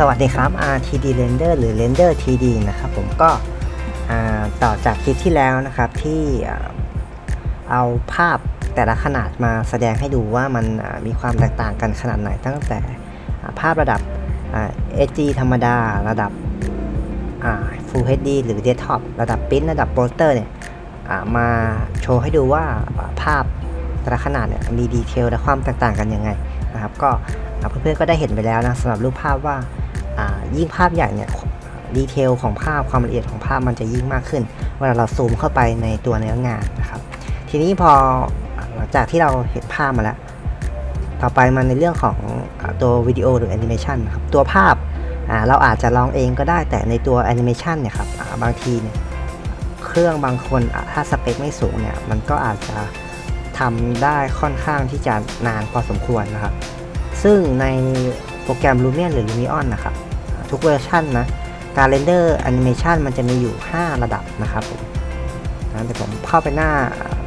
สวัสดีครับ RTD Render หรือ Render TD นะครับผมก็ต่อจากคลิปที่แล้วนะครับที่เอาภาพแต่ละขนาดมาแสดงให้ดูว่ามันมีความแตกต่างกันขนาดไหนตั้งแต่ภาพระดับ HD ธรรมดาระดับ Full HD หรือ Desktop ระดับปริ้นระดับโปสเตอร์เนี่ยมาโชว์ให้ดูว่าภาพแต่ละขนาดเนี่ยมีดีเทลและความแตกต่างกันยังไงนะครับก็เพื่อนๆก็ได้เห็นไปแล้วนะสำหรับรูปภาพว่า ยิ่งภาพใหญ่เนี่ยดีเทลของภาพความละเอียดของภาพมันจะยิ่งมากขึ้น เวลาเราซูมเข้าไปในตัวเนื้องานนะครับ ทีนี้พอหลังจากที่เราเห็นภาพมาแล้ว ต่อไปมันในเรื่องของตัววิดีโอหรือแอนิเมชันครับตัวภาพาเราอาจจะลองเองก็ได้แต่ในตัวแอนิเมชันเนี่ยครับาบางทีเนี่ยเครื่องบางคนถ้าสเปคไม่สูงเนี่ยมันก็อาจจะทำได้ค่อนข้างที่จะนานพอสมควรนะครับ ซึ่งในโปรแกรม Lumion หรือ Lumion นะครับ ทุกเวอร์ชันนะการเรนเดอร์แอนิเมชันมันจะมีอยู่ 5 ระดับนะครับผมนะแต่ผมเข้าไปหน้า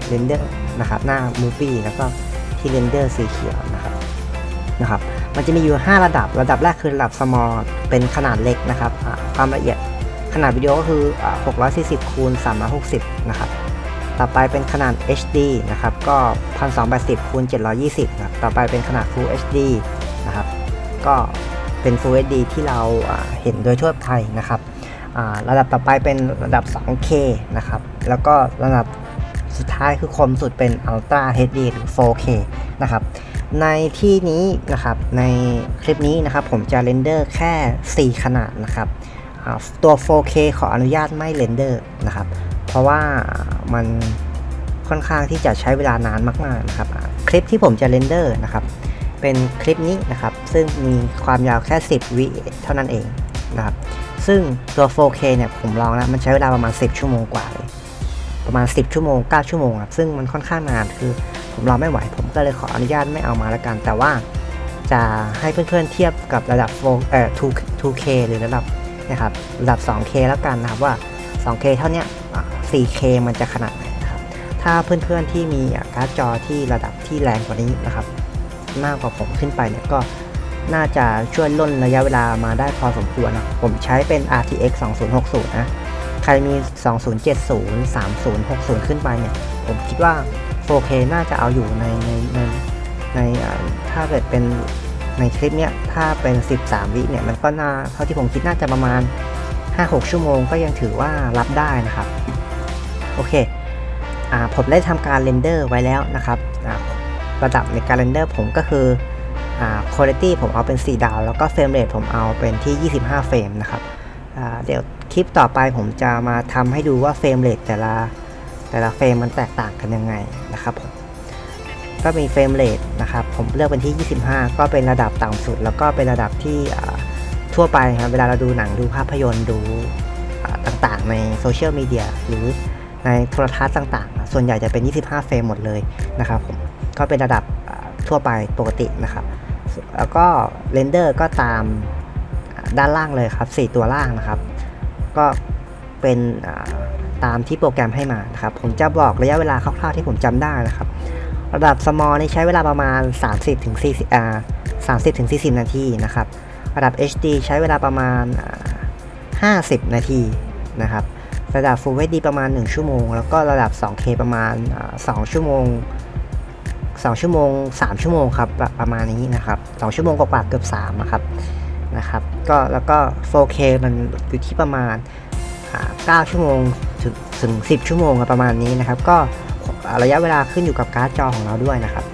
เรนเดอร์นะครับหน้า Movie แล้วก็ที่เรนเดอร์สีเขียวนะครับนะครับมันจะมีอยู่ 5 ระดับ ระดับแรกคือระดับ small เป็นขนาดเล็กนะครับความละเอียดขนาดวิดีโอก็คือ 640คูณ360 นะครับ ต่อไปเป็นขนาด HD นะครับ ก็ 1280คูณ720 นะครับ ต่อไปเป็นขนาด Full HD นะครับ ก็ เป็น Full HD ที่เราเห็นโดยทั่วไปนะครับระดับต่อไปเป็นระดับ 2K นะครับ แล้วก็ระดับสุดท้ายคือคมสุดเป็น Ultra HD หรือ 4K นะครับ ในที่นี้นะครับ ในคลิปนี้นะครับ ผมจะเรนเดอร์แค่ 4 ขนาดนะครับ ตัว 4K ขออนุญาตไม่เรนเดอร์นะครับ เพราะว่ามันค่อนข้างที่จะใช้เวลานานมากๆนะครับ คลิปที่ผมจะเรนเดอร์นะครับ เป็นคลิปนี้นะครับ ซึ่งมีความยาวแค่ 10 วิเท่านั้นเองนะครับซึ่งตัว 4K เนี่ยผมลองแล้วมันใช้เวลาประมาณ 10 ชั่วโมงกว่าเลยประมาณ 10 ชั่วโมง 9 ชั่วโมงครับซึ่งมันค่อนข้างนานคือผมรอไม่ไหว ผมก็เลยขออนุญาตไม่เอามาแล้วกัน แต่ว่าจะให้เพื่อนๆเทียบกับระดับ4เอ่อ 2K หรือระดับนะครับระดับ 2K แล้วกันนะครับว่า 2K เท่านี้ 4K มันจะขนาดไหนนะครับถ้าเพื่อนๆที่มีการ์ดจอที่ระดับที่แรงกว่านี้นะครับมากกว่าผมขึ้นไปเนี่ยก็ น่าจะช่วยล่นระยะเวลามาได้พอสมควรนะผมใช้เป็น RTX 2060 นะ ใครมี 2070 3060 ขึ้นไปเนี่ย ผมคิดว่า 4K น่าจะเอาอยู่ในในในในถ้าเกิดเป็นในคลิปเนี้ย ถ้าเป็น 13 วิเนี่ย มันก็น่าเท่าที่ผมคิดน่าจะประมาณ 5-6 ชั่วโมงก็ยังถือว่ารับได้นะครับ โอเคอ่าผมได้ทำการเรนเดอร์ไว้แล้วนะครับอ่าระดับในการเรนเดอร์ผมก็คือ อ่า quality ผมเอาเป็น 4 ดาว แล้วก็เฟรมเรทผมเอาเป็นที่ 25 เฟรมนะครับเดี๋ยวคลิปต่อไปผมจะมาทำให้ดูว่าเฟรมเรทแต่ละแต่ละเฟรมมันแตกต่างกันยังไงนะครับผมก็มีเฟรมเรทนะครับผมเลือกเป็นที่ 25 ก็เป็นระดับต่ำสุด แล้วก็เป็นระดับที่ทั่วไปครับเวลาเราดูหนังดูภาพยนตร์ดูต่างๆ ในโซเชียลมีเดียหรือในโทรทัศน์ต่างๆ ส่วนใหญ่จะเป็น 25 เฟรมหมดเลยนะครับผมก็เป็นระดับทั่วไปปกตินะครับ แล้วก็เรนเดอร์ก็ตามด้านล่างเลยครับ 4 ตัวล่างนะครับ ก็เป็นตามที่โปรแกรมให้มานะครับ ผมจะบอกระยะเวลาคร่าวๆที่ผมจำได้นะครับ ระดับ small นี่ใช้เวลาประมาณ 30ถึง40อ่า30ถึง40 นาทีนะครับ ระดับ HD ใช้เวลาประมาณอ่า50 นาทีนะครับ ระดับ Full HD ประมาณ 1 ชั่วโมง แล้วก็ระดับ 2K ประมาณอ่า2ชั่วโมง 2 ชั่วโมง 3 ชั่วโมงครับประประมาณนี้นะครับ2ชั่วโมงกว่าเกือบ3นะครับนะครับก็แล้วก็ 4K มันอยู่ที่ประมาณอ่า9ชั่วโมงถึงถึง 10 ชั่วโมงประมาณนี้นะครับ ก็ระยะเวลาขึ้นอยู่กับการ์ดจอของเราด้วยนะครับ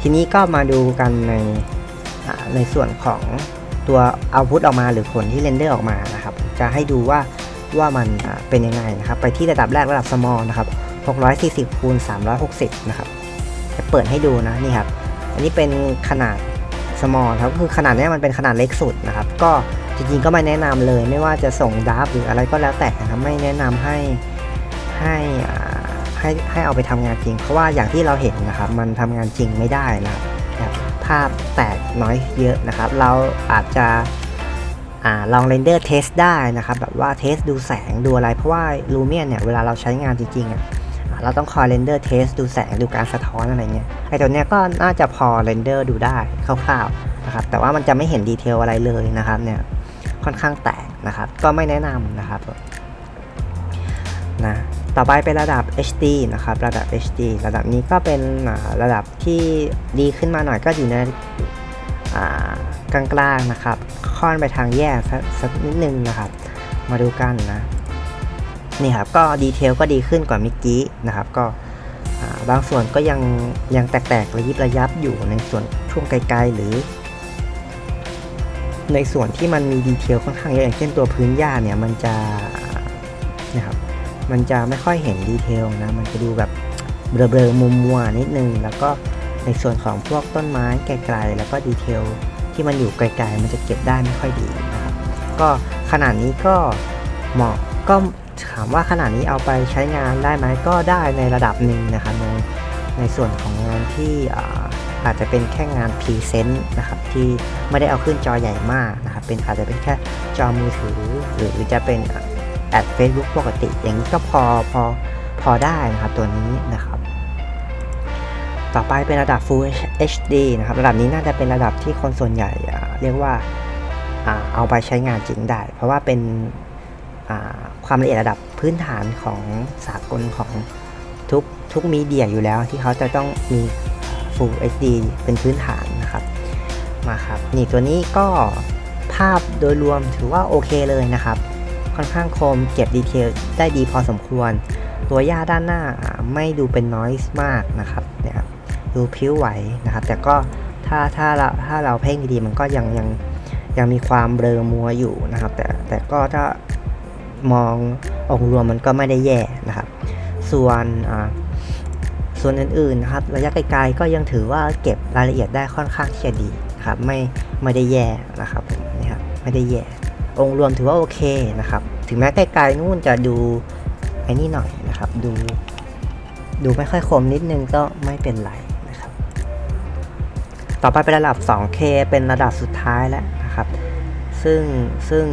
ทีนี้ก็มาดูกันในในส่วนของตัวเอาพุตออกมาหรือผลที่เรนเดอร์ออกมานะครับ จะให้ดูว่าว่ามันเป็นยังไงนะครับ ไปที่ระดับแรกระดับ small นะครับ640คูณ360 นะครับ จะเปิดให้ดูนะนี่ครับ อันนี้เป็นขนาด small ครับก็คือขนาดนี้มันเป็นขนาดเล็กสุดนะครับ ก็จริงๆก็ไม่แนะนำเลย ไม่ว่าจะส่งดับหรืออะไรก็แล้วแต่นะครับไม่แนะนำให้ให้อ่าให้ให้เอาไปทำงานจริง เพราะว่าอย่างที่เราเห็นนะครับ มันทำงานจริงไม่ได้นะครับภาพแตกน้อยเยอะนะครับ เราอาจจะอลองเรนเดอร์เทสได้นะครับ แบบว่าเทสดูแสงดูอะไร เพราะว่า Lumion เนี่ย เวลาเราใช้งานจริงๆอะ เราต้องคอยเรนเดอร์เทสดูแสงดูการสะท้อนอะไรเงี้ยไอตัวเนี้ยก็น่าจะพอเรนเดอร์ดูได้คร่าวๆนะครับแต่ว่ามันจะไม่เห็นดีเทลอะไรเลยนะครับเนี่ยค่อนข้างแตกนะครับ ก็ไม่แนะนำนะครับนะต่อไปเป็นระดับ HD นะครับ ระดับ HD ระดับนี้ก็เป็นระดับที่ดีขึ้นมาหน่อยก็อยู่ในกลางๆนะครับ ค่อนไปทางแย่สักนิดนึงนะครับ มาดูกันนะ นี่ครับก็ดีเทลก็ดีขึ้นกว่าเมื่อกี้นะครับ ก็บางส่วนก็ยังยังแตกๆระยิบระยับอยู่ในส่วนช่วงไกลๆหรือ ในส่วนที่มันมีดีเทลค่อนข้างเยอะอย่างเช่นตัวพื้นหญ้าเนี่ยมันจะนะครับมันจะไม่ค่อยเห็นดีเทลนะมันจะดูแบบเบลอๆมุมมัวๆนิดนึงแล้วก็ในส่วนของพวกต้นไม้ไกลๆแล้วก็ดีเทลที่มันอยู่ไกลๆมันจะเก็บได้ไม่ค่อยดีนะครับก็ขนาดนี้ก็เหมาะก็ ถามว่าขนาดนี้เอาไปใช้งานได้ไหมก็ได้ในระดับหนึ่งนะครับในในส่วนของงานที่อาจจะเป็นแค่งานพรีเซนต์นะครับที่ไม่ได้เอาขึ้นจอใหญ่มากนะครับเป็นอาจจะเป็นแค่จอมือถือ หรือจะเป็นแอด Facebook ปกติ อย่างนี้ก็พอพอพอได้นะครับตัวนี้นะครับ ต่อไปเป็นระดับ Full HD นะครับระดับนี้น่าจะเป็นระดับที่คนส่วนใหญ่เรียกว่าอเอาไปใช้งานจริงได้ เพราะว่าเป็น ความละเอียดระดับพื้นฐานของสากลของทุกทุกมีเดียอยู่แล้วที่เขาจะต้องมี Full HD เป็นพื้นฐานนะครับมาครับนี่ตัวนี้ก็ภาพโดยรวมถือว่าโอเคเลยนะครับ ค่อนข้างคมเก็บดีเทลได้ดีพอสมควร ตัวหญ้าด้านหน้าไม่ดูเป็นน i s e มากนะครับเนี่ยครับดูพิ้วไหวนะครับ แต่ก็ถ้าถ้าเราถ้าเราเพ่งดีๆมันก็ยังยังยังมีความเบลอมัวอยู่นะครับ แต่แต่ก็ถ้า มององค์รวมมันก็ไม่ได้แย่นะครับ ส่วนส่วนอื่นๆนะครับระยะไกลๆก็ยังถือว่าเก็บรายละเอียดได้ค่อนข้างที่จะดีครับไม่ไม่ได้แย่นะครับนี่ครับไม่ได้แย่ องค์รวมถือว่าโอเคนะครับ ถึงแม้ไกลๆนู่นจะดูไอ้นี่หน่อยนะครับ ดูดูไม่ค่อยคมนิดนึงก็ไม่เป็นไรนะครับ ต่อไปเป็นระดับ 2K เป็นระดับสุดท้ายแล้วนะครับ ซึ่งซึ่ง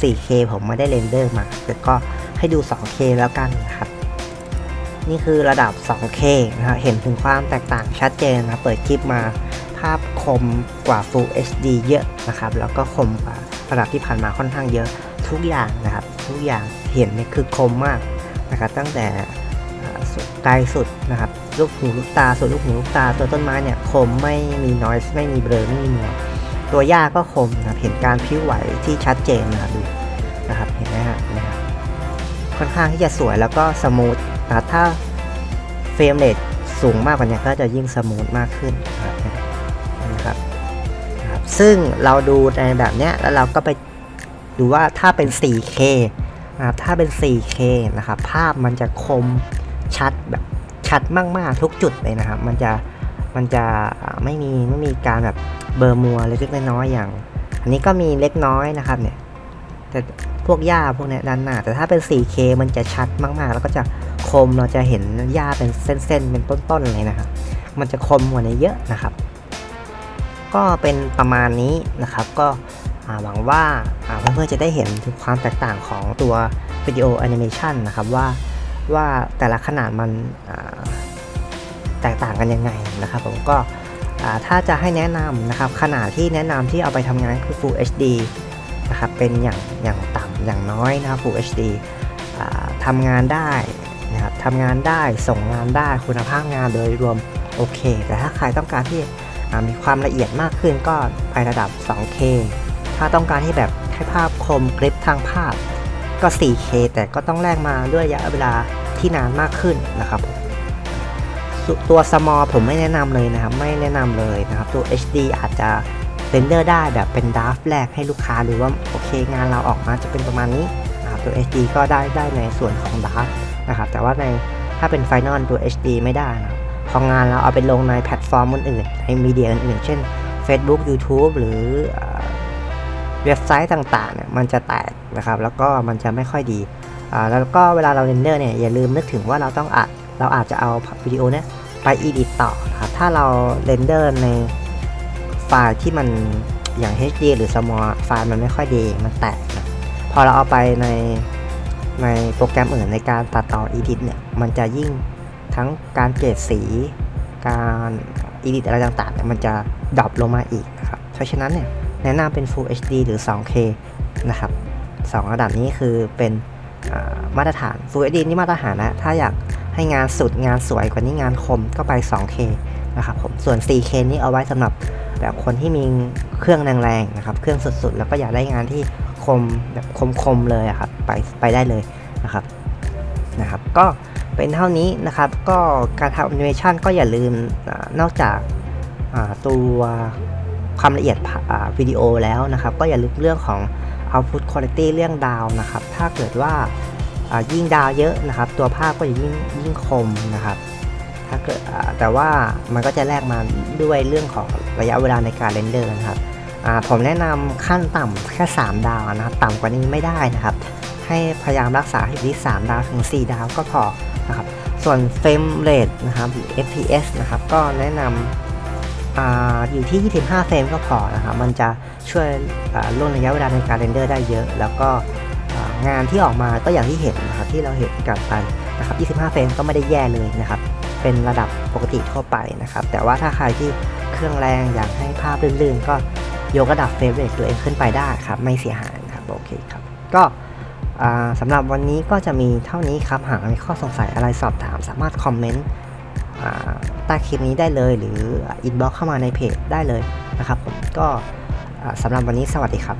4K ผมไม่ได้เรนเดอร์มาแต่ก็ให้ดู 2K แล้วกันนะครับ นี่คือระดับ 2K นะครับเห็นถึงความแตกต่างชัดเจนนะครับเปิดคลิปมาภาพคมกว่า Full HD เยอะนะครับ แล้วก็คมกว่าระดับที่ผ่านมาค่อนข้างเยอะทุกอย่างนะครับ ทุกอย่างเห็นนี่คือคมมากนะครับตั้งแต่ไกลสุดนะครับ ลูกหูลูกตาส่วนลูกหูลูกตาตัวต้นไม้เนี่ยคมไม่มีน i s e ไม่มีเบลอไม่มีมัว ตัวหญ้าก็คมนะครับเห็นการพิ้วไหวที่ชัดเจนนะครับดูนะครับเห็นไหมฮะนะครับค่อนข้างที่จะสวยแล้วก็สมูทนะถ้าเฟรมเรทสูงมากกว่านี้ก็จะยิ่งสมูทมากขึ้นนะครับนะครับนะครับซึ่งเราดูในแบบเนี้ยแล้วเราก็ไปดูว่าถ้าเป็น 4K นะครับถ้าเป็น 4K นะครับ ภาพมันจะคมชัดแบบชัดมาก ๆ ทุกจุดเลยนะครับ มันจะ มันจะไม่มีไม่มีการแบบเบอร์มัวเล็กๆน้อยๆอย่าง อันนี้ก็มีเล็กน้อยนะครับเนี่ยแต่พวกหญ้าพวกเนี้ยด้านหน้า แต่ถ้าเป็น 4K มันจะชัดมากๆ แล้วก็จะคมเราจะเห็นหญ้าเป็นเส้นๆ เป็นต้นๆเลยนะครับ มันจะคมกว่านี้เยอะนะครับ ก็เป็นประมาณนี้นะครับ ก็หวังว่าเพื่อนๆจะได้เห็นถึงความแตกต่างของตัววิดีโอแอนิเมชันนะครับว่าว่าแต่ละขนาดมัน แตกต่างกันยังไงนะครับผมก็ถ้าจะให้แนะนำนะครับขนาดที่แนะนำที่เอาไปทำงานคือ Full HD นะครับเป็นอย่างอย่างต่ำอย่างน้อยนะครับ Full HD ทำงานได้นะครับทำงานได้ส่งงานได้คุณภาพงานโดยรวมโอเค แต่ถ้าใครต้องการที่มีความละเอียดมากขึ้นก็ไประดับ 2K ถ้าต้องการที่แบบให้ภาพคมกริปทางภาพก็ 4K แต่ก็ต้องแลกมาด้วยระยะเวลาที่นานมากขึ้นนะครับ ตัว small ผมไม่แนะนำเลยนะครับ ไม่แนะนำเลยนะครับ ตัว HD อาจจะเรนเดอร์ได้แบบเป็นด r a ฟแรกให้ลูกค้าหรือว่าโอเคงานเราออกมาจะเป็นประมาณนี้นะครับตัว HD ก็ได้ได้ในส่วนของด r a ฟนะครับแต่ว่าในถ้าเป็น Final ตัว HD ไม่ได้นะครับพองานเราเอาไปลงในแพลตฟอร์มอื่นๆในมีเดียอื่นๆ เช่น Facebook YouTube หรือเว็บไซต์ต่างๆเนี่ยมันจะแตกนะครับแล้วก็มันจะไม่ค่อยดีแล้วก็เวลาเราเรนเดอร์เนี่ยอย่าลืมนึกถึงว่าเราต้องอัด เราอาจจะเอาวิดีโอเนี่ยไป edit ต่อครับถ้าเราเรนเดอร์ในไฟล์ที่มันอย่าง HD หรือ small ไฟล์มันไม่ค่อยดีมันแตกนะพอเราเอาไปในในโปรแกรมอื่นในการตัดต่อ edit เนี่ย มันจะยิ่งทั้งการเกรดสี การ edit อะไรต่างๆเนี่ยมันจะดรอปลงมาอีกนะครับ เพราะฉะนั้นเนี่ยแนะนำเป็น Full HD หรือ 2K นะครับสองระดับนี้คือเป็นมาตรฐาน Full HD นี่มาตรฐานนะ ถ้าอยาก ให้งานสุดงานสวยกว่านี้งานคมก็ไป 2K นะครับผมส่วน 4K นี่เอาไว้สำหรับแบบคนที่มีเครื่องแรงๆนะครับเครื่องสุดๆ แล้วก็อยากได้งานที่คมแบบคมๆเลยอะครับไปไปได้เลยนะครับนะครับ ก็เป็นเท่านี้นะครับ ก็การทำแอนิเมชันก็อย่าลืมอนอกจากตัวความละเอียดวิดีโอแล้วนะครับ ก็อย่าลืมเรื่องของ output quality เรื่องดาวนะครับ ถ้าเกิดว่า ยิ่งดาวเยอะนะครับ ตัวภาพก็จะยิ่งยิ่งคมนะครับถ้าเกิดแต่ว่ามันก็จะแลกมาด้วยเรื่องของระยะเวลาในการเรนเดอร์นะครับผมแนะนำขั้นต่ำแค่ 3 ดาวนะครับ ต่ำกว่านี้ไม่ได้นะครับ ให้พยายามรักษาให้อยู่ที่3ดาวถึง 4 ดาวก็พอนะครับ ส่วนเฟรมเรทนะครับหรือ FPS นะครับ ก็แนะนำออยู่ที่ 25 เฟรมก็พอนะครับ มันจะช่วยล่นระยะเวลาในการเรนเดอร์ได้เยอะ แล้วก็ งานที่ออกมาก็อย่างที่เห็นนะครับที่เราเห็นกันไปนะครับ 25 เฟรมก็ไม่ได้แย่เลยนะครับ เป็นระดับปกติทั่วไปนะครับ แต่ว่าถ้าใครที่เครื่องแรงอยากให้ภาพลื่นๆ ก็ยกระดับเฟรมเรทตัวเองขึ้นไปได้ครับ ไม่เสียหายนะครับโอเคครับ ก็สำหรับวันนี้ก็จะมีเท่านี้ครับ หากมีข้อสงสัยอะไรสอบถาม สามารถคอมเมนต์ใต้คลิปนี้ได้เลย หรืออินบ็อกเข้ามาในเพจได้เลยนะครับผมก็สำหรับวันนี้สวัสดีครับ